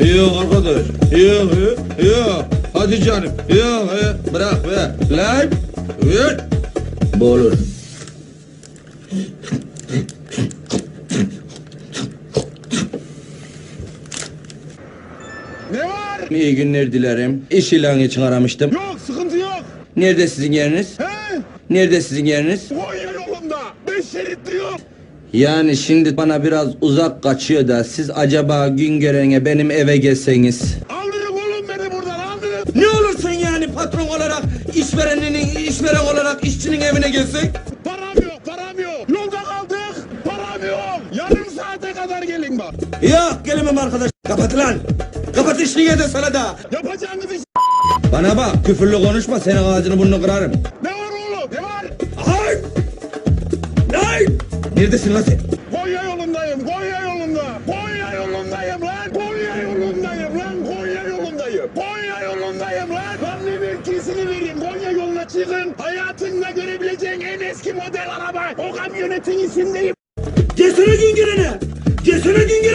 Yok arkadaş. Yok yok yok. Hadi canım. Yok yok. Bırak be. Lan. Bu olur. Ne var? İyi günler dilerim. İş ilanı için aramıştım. Yok sıkıntı yok. Nerede sizin yeriniz? He? Nerede sizin yeriniz? Konya yolunda. Beş şeritli yok. Yani şimdi bana biraz uzak kaçıyor da siz acaba gün görene benim eve gelseniz. Aldırın oğlum beni buradan aldırın. Ne olursun yani patron olarak işverenin işveren olarak işçinin evine gelsek? Param yok param yok. Yolda kaldık. Param yok. Yarım saate kadar gelin bak. Yok gelemem arkadaş. Kapat lan. Kapat işini de sana da. Yapacağınız iş. Bana bak küfürlü konuşma senin ağzını burnunu kırarım. Ne var oğlum ne var? Hay! Neredesin lan sen? Konya yolundayım Konya yolunda. Konya yolundayım lan. Konya yolundayım lan. Konya yolundayım. Konya yolundayım lan. Lan ne mevkisini vereyim. Konya yoluna çıkın. Hayatında görebileceğin en eski model araba. O kamyonetin içindeyim. Gelsene gün gelene. Gelsene gün gelene.